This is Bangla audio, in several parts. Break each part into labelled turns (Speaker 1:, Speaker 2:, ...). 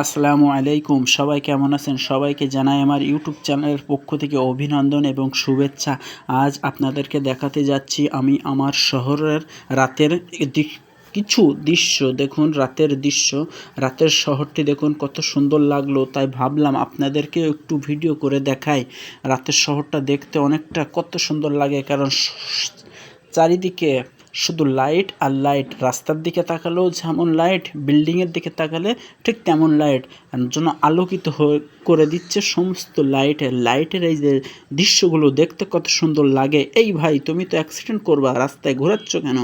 Speaker 1: আসসালামু আলাইকুম। সবাই কেমন আছেন? সবাইকে জানাই আমার ইউটিউব চ্যানেলের পক্ষ থেকে অভিনন্দন এবং শুভেচ্ছা। আজ আপনাদেরকে দেখাতে যাচ্ছি আমি আমার শহরের রাতের দি- কিছু দৃশ্য। দেখুন, রাতের দৃশ্য। রাতের শহরটি দেখুন, কত সুন্দর লাগল। তাই ভাবলাম আপনাদেরকে একটু ভিডিও করে দেখাই। রাতের শহরটা দেখতে অনেকটা কত সুন্দর লাগে, কারণ চারিদিকে শুধু লাইট আর লাইট রাস্তার দিকে তাকালেও যেমন লাইট, বিল্ডিংয়ের দিকে তাকালে ঠিক তেমন লাইট। জন্য আলোকিত হয়ে করে দিচ্ছে সমস্ত লাইটের লাইটের এই যে দৃশ্যগুলো দেখতে কত সুন্দর লাগে। এই ভাই, তুমি তো অ্যাক্সিডেন্ট করবা, রাস্তায় ঘোরাচ্ছ কেন?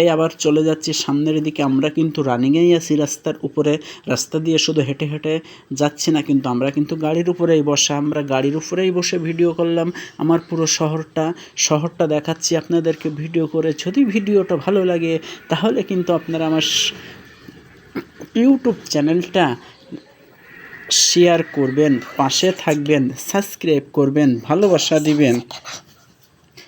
Speaker 1: এই আবার চলে যাচ্ছি সামনের দিকে, আমরা কিন্তু রানিংয়েই আছি রাস্তার উপরে। রাস্তা দিয়ে শুধু হেঁটে হেঁটে যাচ্ছি না, কিন্তু আমরা কিন্তু গাড়ির উপরেই বসা, আমরা গাড়ির উপরেই বসে ভিডিও করলাম। আমার পুরো শহরটা শহরটা দেখাচ্ছি আপনাদেরকে ভিডিও করে। যদি ভিডিওটা ভালো লাগে, তাহলে কিন্তু আপনারা আমার ইউটিউব চ্যানেলটা শেয়ার করবেন পাশে থাকবেন সাবস্ক্রাইব করবেন ভালোবাসা দিবেন।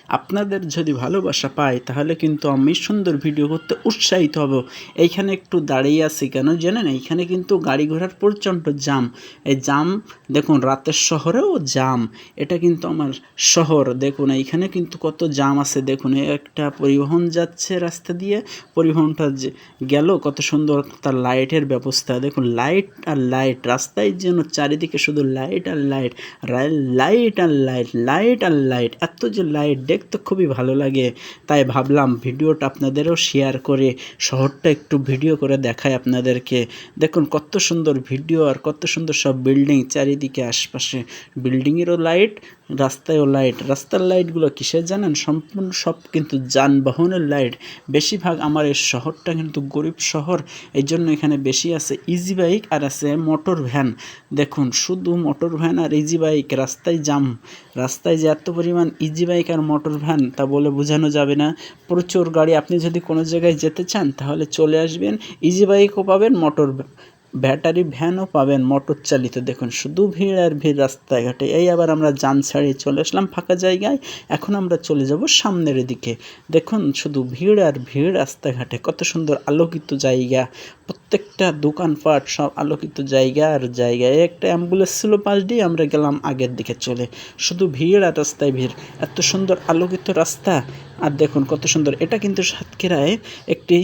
Speaker 1: আপনাদের যদি ভালোবাসা পাই, তাহলে কিন্তু আমি সুন্দর ভিডিও করতে উৎসাহিত হব। এইখানে একটু দাঁড়িয়ে আছি কেন জানেন? এইখানে কিন্তু গাড়ি ঘোড়ার প্রচণ্ড জাম। এই জাম, দেখুন, রাতের শহরেও জাম। এটা কিন্তু আমার শহর। দেখুন, এইখানে কিন্তু কত জাম আছে। দেখুন, একটা পরিবহন যাচ্ছে রাস্তা দিয়ে। পরিবহনটা যে গেল, কত সুন্দর তার লাইটের ব্যবস্থা। দেখুন, লাইট আর লাইট, রাস্তায় যেন চারিদিকে শুধু লাইট আর লাইট। লাইট আর লাইট লাইট আর লাইট। এত যে লাইট দেখতে খুবই ভালো লাগে। তাই ভাবলাম ভিডিওটা আপনাদেরও শেয়ার করে শহরটা একটু ভিডিও করে দেখাই আপনাদেরকে। দেখুন কত সুন্দর ভিডিও আর কত সুন্দর সব বিল্ডিং চারিদিকে আশপাশে। বিল্ডিংয়েরও লাইট রাস্তায়ও লাইট রাস্তার লাইটগুলো কিসের জানেন? সম্পূর্ণ সব কিন্তু যানবাহনের লাইট বেশিরভাগ আমার এই শহরটা কিন্তু গরিব শহর। এই জন্য এখানে বেশি আছে ইজি বাইক আর আছে মোটর ভ্যান দেখুন শুধু মোটর ভ্যান আর ইজি বাইক রাস্তায় জাম রাস্তায় যে এত পরিমাণ ইজি বাইক আর মোটর ভ্যান, তা বলে বোঝানো যাবে না। প্রচুর গাড়ি, আপনি যদি কোনো জায়গায় যেতে চান, তাহলে চলে আসবেন। ইজি বাইকও পাবেন, মোটর ব্যাটারি ভ্যানও পাবেন মোটর চালিত। দেখুন, শুধু ভিড় আর ভিড় রাস্তাঘাটে। এই আবার আমরা যান ছাড়িয়ে চলে আসলাম ফাঁকা জায়গায়। এখন আমরা চলে যাব সামনের দিকে। দেখুন, শুধু ভিড় আর ভিড় রাস্তাঘাটে। কত সুন্দর আলোকিত জায়গা। প্রত্যেকটা দোকানপাট সব আলোকিত জায়গা আর জায়গা এই একটা অ্যাম্বুলেন্স ছিল পাশ দিয়ে আমরা গেলাম আগের দিকে চলে। শুধু ভিড় আর রাস্তায় ভিড়। এত সুন্দর আলোকিত রাস্তা। আর দেখুন কত সুন্দর। এটা কিন্তু সাতক্ষীরায় একটি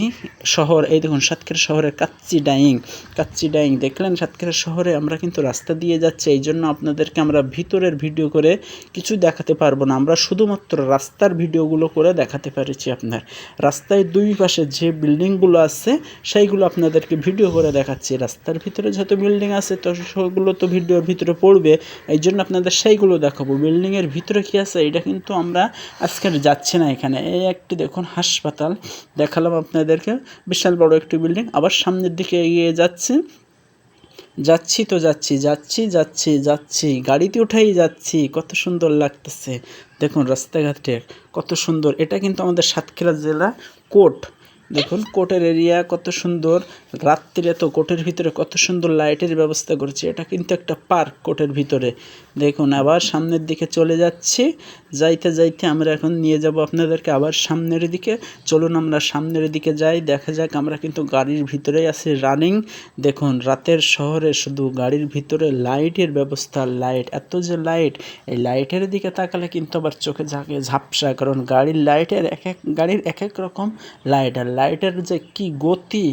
Speaker 1: শহর। এই দেখুন, সাতক্ষীরা শহরের কাচ্চি ডাইং। কাচ্চি ডাইং, দেখলেন? সাতক্ষীরা শহরে আমরা কিন্তু রাস্তা দিয়ে যাচ্ছি। এই জন্য আপনাদেরকে আমরা ভিতরের ভিডিও করে কিছু দেখাতে পারব না। আমরা শুধুমাত্র রাস্তার ভিডিওগুলো করে দেখাতে পেরেছি আপনার। রাস্তায় দুই পাশে যে বিল্ডিংগুলো আছে, সেইগুলো আপনাদেরকে ভিডিও করে দেখাচ্ছি। রাস্তার ভিতরে যত বিল্ডিং আছে, তো সেগুলো তো ভিডিওর ভিতরে পড়বে। এই জন্য আপনাদের সেইগুলো দেখাবো। বিল্ডিংয়ের ভিতরে কী আছে এটা কিন্তু আমরা আজকের যাচ্ছি না এখানে। এই একটি দেখুন হাসপাতাল। দেখালাম আপনাদেরকে। বিশাল বড় একটি বিল্ডিং। আবার সামনের দিকে এগিয়ে যাচ্ছি। যাচ্ছি তো যাচ্ছি যাচ্ছি যাচ্ছি যাচ্ছি। গাড়িতে উঠাই যাচ্ছি। কত সুন্দর লাগতেছে। দেখুন রাস্তাঘাটে কত সুন্দর। এটা কিন্তু আমাদের সাতক্ষীরা জেলা কোর্ট। দেখুন কোর্টের এরিয়া কত সুন্দর, রাত্রিরে তো কোর্টের ভিতরে কত সুন্দর লাইটের ব্যবস্থা করেছে। এটা কিন্তু একটা পার্ক কোর্টের ভিতরে। দেখুন, আবার সামনের দিকে চলে যাচ্ছি। যাইতে যাইতে আমরা এখন নিয়ে যাব আপনাদেরকে আবার সামনের দিকে। চলুন আমরা সামনের দিকে যাই, দেখা যাক আমরা কিন্তু গাড়ির ভিতরেই আছি রানিং দেখুন, রাতের শহরে শুধু গাড়ির ভিতরে লাইটের ব্যবস্থা, লাইট, এত যে লাইট, এই লাইটের দিকে তাকালে কিন্তু আবার চোখে ঝাঁকে ঝাপসা, কারণ গাড়ির লাইটের এক এক, গাড়ির এক এক রকম লাইট, আর লাইটের যে কি গতি,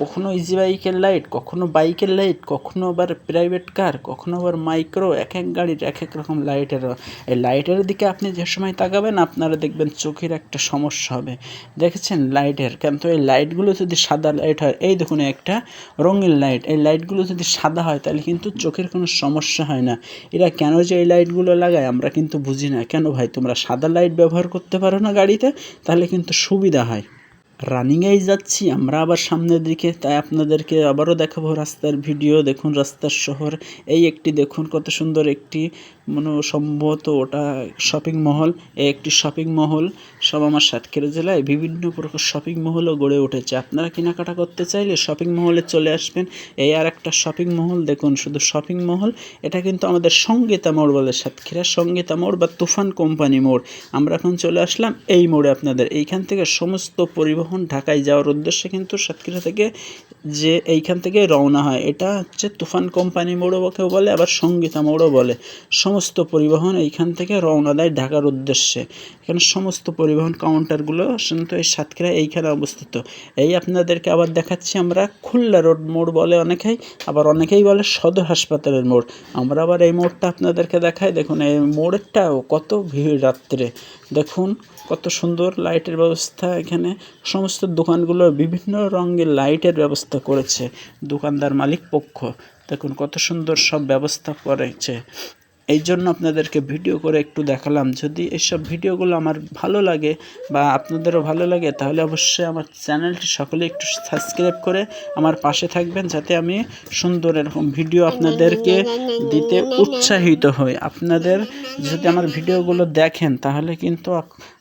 Speaker 1: কখনো ইজি বাইকের লাইট কখনো বাইকের লাইট কখনো আবার প্রাইভেট কার কখনো আবার মাইক্রো এক এক গাড়ির এক এক রকম লাইটের এই লাইটের দিকে আপনি যে সময় তাকাবেন, আপনারা দেখবেন চোখের একটা সমস্যা হবে। দেখেছেন লাইটের কিন্তু এই লাইটগুলো যদি সাদা লাইট হয়, এই দেখুন একটা রঙিন লাইট এই লাইটগুলো যদি সাদা হয়, তাহলে কিন্তু চোখের কোনো সমস্যা হয় না। এরা কেন যে এই লাইটগুলো লাগায়, আমরা কিন্তু বুঝি না। কেন ভাই, তোমরা সাদা লাইট ব্যবহার করতে পারো না গাড়িতে, তাহলে কিন্তু সুবিধা হয়। রানিংয়েই যাচ্ছি, আমরা আবার সামনের দিকে, তাই আপনাদেরকে আবারও দেখাবো রাস্তার ভিডিও। দেখুন রাস্তার শহর, এই একটি দেখুন কত সুন্দর একটি মনে সম্ভবত ওটা শপিং মহল একটি শপিং মহল সব আমার সাতক্ষীরা জেলায় বিভিন্ন প্রকার শপিং মহলও গড়ে উঠেছে। আপনারা কেনাকাটা করতে চাইলে শপিং মহলে চলে আসবেন। এই আর একটা শপিং মহল দেখুন শুধু শপিং মহল এটা কিন্তু আমাদের সঙ্গীতা মোড় বলে সাতক্ষীরা সঙ্গীতা মোড় বা তুফান কোম্পানি মোড়। আমরা এখন চলে আসলাম এই মোড়ে আপনাদের। এইখান থেকে সমস্ত পরিবহন ঢাকায় যাওয়ার উদ্দেশ্যে কিন্তু সাতক্ষীরা থেকে যে এইখান থেকে রওনা হয়, এটা হচ্ছে তুফান কোম্পানি মোড়ও কেউ বলে, আবার সঙ্গীতা মোড়ও বলে। সমস্ত পরিবহন এইখান থেকে রওনা দেয় ঢাকার উদ্দেশ্যে। এখানে সমস্ত পরিবহন কাউন্টারগুলো কিন্তু এই সাতক্ষীরা এইখানে অবস্থিত। এই আপনাদেরকে আবার দেখাচ্ছি আমরা খুলনা রোড মোড় বলে অনেকেই, আবার অনেকেই বলে সদর হাসপাতালের মোড়। আমরা আবার এই মোড়টা আপনাদেরকে দেখাই। দেখুন, এই মোড়েরটাও কত ভিড় রাত্রে। দেখুন, কত সুন্দর লাইটের ব্যবস্থা এখানে। সমস্ত দোকানগুলো বিভিন্ন রঙের লাইটের ব্যবস্থা করেছে, দোকানদার মালিক পক্ষ। দেখুন, কত সুন্দর সব ব্যবস্থা করেছে। এই জন্য আপনাদেরকে ভিডিও করে একটু দেখালাম। যদি এইসব ভিডিওগুলো আমার ভালো লাগে বা আপনাদেরও ভালো লাগে, তাহলে অবশ্যই আমার চ্যানেলটি সকলে একটু সাবস্ক্রাইব করে আমার পাশে থাকবেন, যাতে আমি সুন্দর এরকম ভিডিও আপনাদেরকে দিতে উৎসাহিত হই। আপনাদের যদি আমার ভিডিওগুলো দেখেন, তাহলে কিন্তু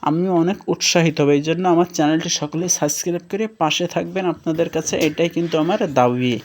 Speaker 1: আমিও অনেক উৎসাহিত হব। এই জন্য আমার চ্যানেলটি সকলেই সাবস্ক্রাইব করে পাশে থাকবেন। আপনাদের কাছে এটাই কিন্তু আমার দাবি।